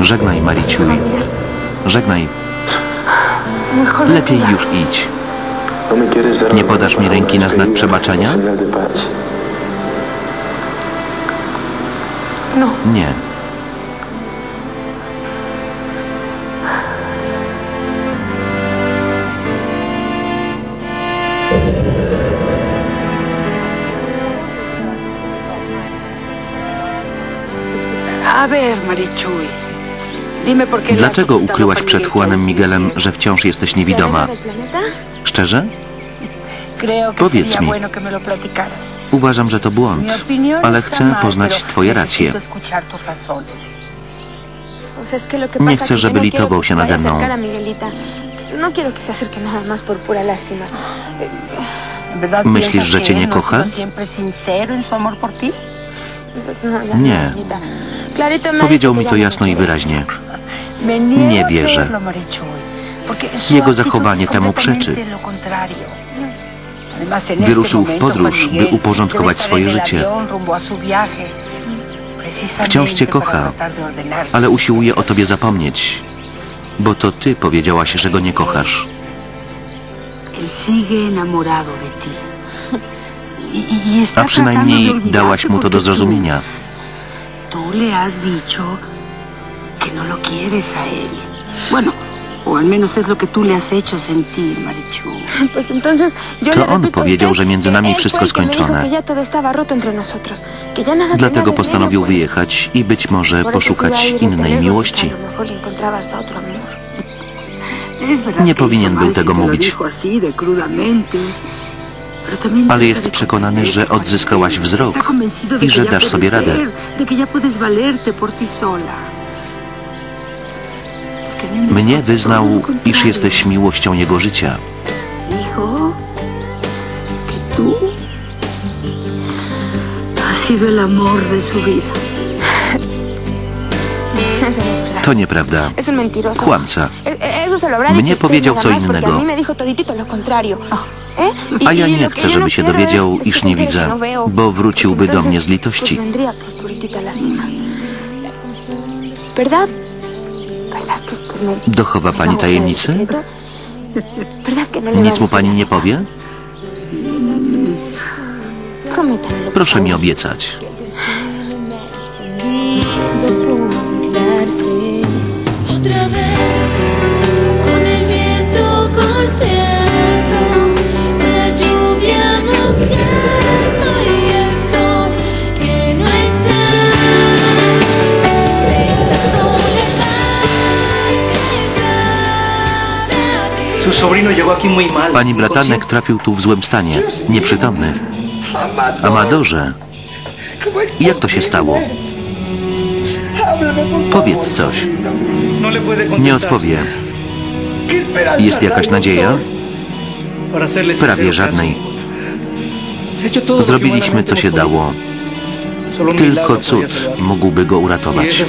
Żegnaj, Mariciuj. Żegnaj. Lepiej już idź. ¿No Nie podasz mi ręki na znak przebaczenia? paz? Nie. Dlaczego ocultado ukryłaś przed Juanem Miguelem, że wciąż jesteś niewidoma? Szczerze? Powiedz mi. Uważam, że to błąd, ale chcę mal, poznać Twoje racje. Nie chcę, żeby no quiero litował się nade mną. No quiero que se acerque nada más por pura lástima. ¿En verdad ¿Myślisz, że cię nie no ha kocha? Nie. Me ha Powiedział mi to no jasno i wyraźnie. Nie wierzę. Jego zachowanie temu przeczy. Wyruszył w podróż, by uporządkować swoje życie. Wciąż cię kocha, ale usiłuje o tobie zapomnieć. Bo to ty powiedziałaś, że go nie kochasz. Él sigue enamorado de ti. A przynajmniej dałaś mu to do zrozumienia. Tú, le has dicho que no lo quieres a él. Bueno, o al menos es lo que tú le has hecho sentir, Marichu. Pues entonces yo To le on repito a powiedział, usted że między que nami él fue wszystko el que me dijo skończone. que ya todo estaba roto entre nosotros, que ya nada Dlatego tenía postanowił pues. wyjechać i być może Por eso se iba a poszukać ir de innej lejos y que miłości. A lo mejor le encontraba hasta otro amor. Es verdad Nie que hizo powinien mal był si tego te lo mówić. dijo así, de crudamente. Ale jest przekonany, że odzyskałaś wzrok i że dasz sobie radę. Mnie wyznał, iż jesteś miłością jego życia. Dijo que tú has sido el amor de su vida. To nieprawda. Kłamca. E- e- Mnie powiedział co innego. A contrario. ¿Eh? Y- ja y nie chcę, yo żeby no się dowiedział, iż nie widzę, no bo wróciłby do mnie z litości. Pues vendría por puritita lástima. ¿Verdad? ¿Verdad que usted me... Dochowa pani tajemnicy? no a Nic mu pani nie powie? Proszę mi obiecać. Otra vez con el viento golpeando, la lluvia mojando y el sol que no está. Es esta soledad que sabe a ti. Su sobrino llegó aquí muy mal. Pani bratanek trafił tu w złym stanie, nieprzytomny. Amadorze, jak to się stało? Powiedz coś. Nie odpowie. Jest jakaś nadzieja? Prawie żadnej. Zrobiliśmy co się dało. Tylko cud mógłby go uratować.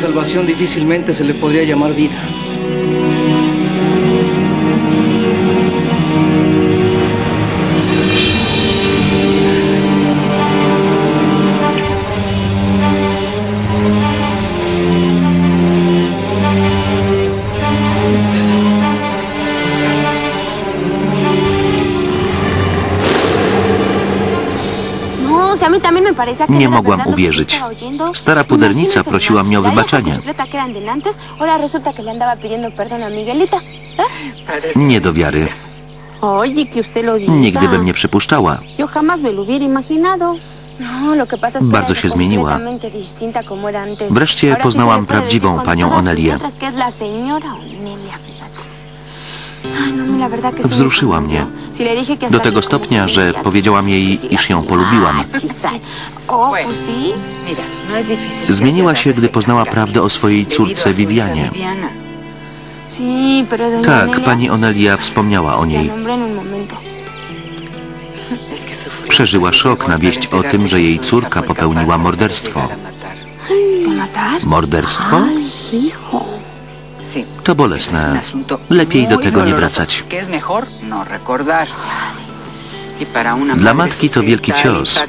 A mí también me parecía que Nie mogłam verdad lo que yo uwierzyć. estaba oyendo. Stara pudernica Imagínese, prosiła mnie o wybaczenie. cuchufleta que eran de antes, ahora resulta que le andaba pidiendo perdón a Miguelita. ¿Eh? Nie do wiary. Oye, que usted lo diga. Nigdy bym nie przypuszczała. Yo jamás me lo hubiera imaginado. No, lo que pasa es que Bardzo era się zmieniła. completamente distinta como era antes. Wreszcie Ahora sí poznałam se le puede prawdziwą con panią todas sus Onelię. letras que es la señora Onelia, Wzruszyła conmovió. mnie. Do tego como stopnia, że powiedziałam jej, iż ją polubiłam. No. Zmieniła się, gdy poznała prawdę o swojej córce Vivianie. Tak, pani Onelia wspomniała o niej. Przeżyła szok na wieść o tym, że jej córka popełniła morderstwo. Morderstwo? To bolesne. Lepiej do tego nie wracać. No. Y Dla matki to wielki cios.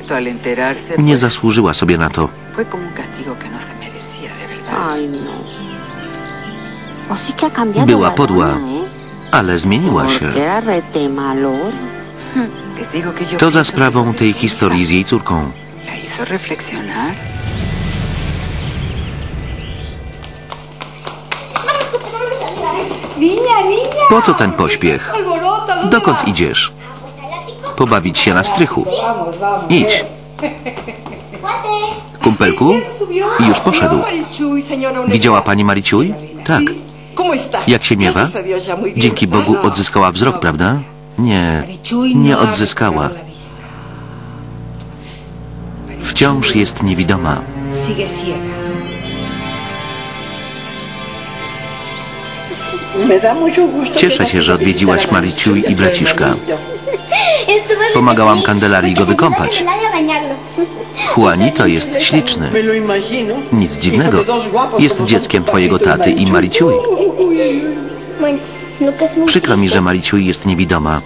Nie zasłużyła sobie na to. No no. Była podła. ¿eh? Ale zmieniła się. To za sprawą tej historii z jej córką. Po co ten pośpiech? Dokąd idziesz? Pobawić się na strychu. Idź. Kumpelku? Już poszedł. Widziała pani Mariciuj? Tak. Jak się miewa? Dzięki Bogu odzyskała wzrok, prawda? Nie, nie odzyskała. Wciąż jest niewidoma. Cieszę się, że odwiedziłaś Mariciuj i braciszka. Pomagałam Kandelarii go wykąpać. Juanito jest śliczny. Nic dziwnego. Jest dzieckiem twojego taty i Mariciuj. Przykro mi, że Mariciuj jest niewidoma,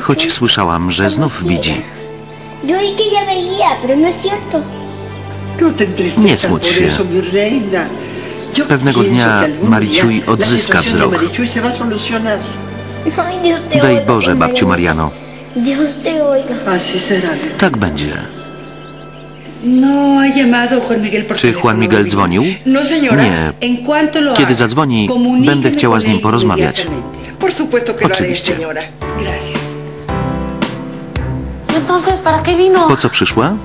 choć słyszałam, że znów widzi. No. Nie smuć się. Pewnego dnia Mariciuj odzyska wzrok. Daj Boże, babciu. Mariano. Tak będzie. No ha llamado Juan Miguel por Czy Juan Miguel dzwonił? No, señora. Nie. Kiedy zadzwoni, będę chciała z nim porozmawiać. Oczywiście. señora. Gracias. Entonces, ¿para qué vino? Po co przyszła?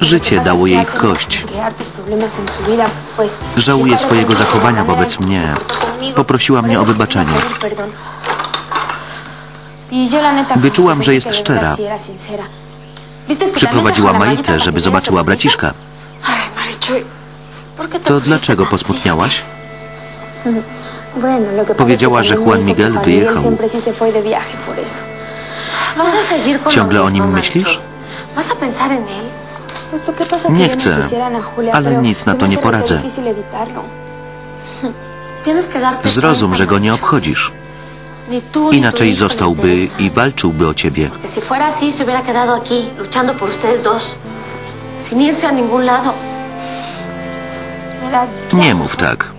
Życie dało jej w kość. estaba swojego zachowania wobec mnie. Poprosiła mnie o wybaczenie. Wyczułam, że jest szczera. Przyprowadziła Maitę, żeby zobaczyła braciszka. Ay, Marichuy, ¿por qué te To dlaczego posmutniałaś? Powiedziała, że Juan Miguel wyjechał. siempre sí se fue de viaje por eso. ¿Vas a seguir con Ciągle o nim myślisz? Nie no chcę, ale nic na to nie poradzę. Zrozum, że go nie obchodzisz. Inaczej zostałby i walczyłby o ciebie. Nie mów tak.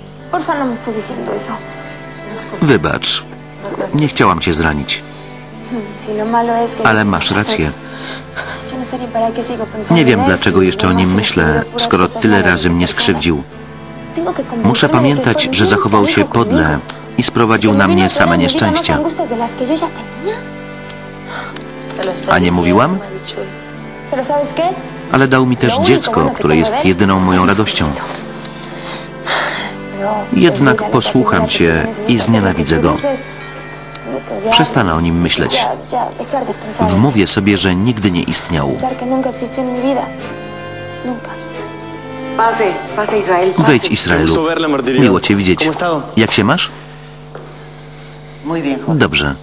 no. Wybacz. Nie chciałam cię zranić. Que... Ale masz rację. No Nie wiem, dlaczego jeszcze o no nim myślę, skoro tyle razy mnie skrzywdził. Muszę pamiętać, że zachował się podle i sprowadził na mnie same nieszczęścia. A nie mówiłam? Ale dał mi też dziecko, które jest jedyną moją radością. Jednak posłucham cię i znienawidzę go. Przestanę o nim myśleć. Wmówię sobie, że nigdy nie istniał. Wejdź Israelu. Miło cię widzieć. Jak się masz? Dobrze.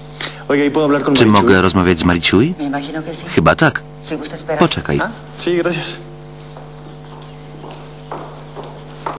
Oiga, ¿y puedo hablar con Czy mogę rozmawiać z Mariciuj? Chyba tak. Poczekaj. Sí, gracias.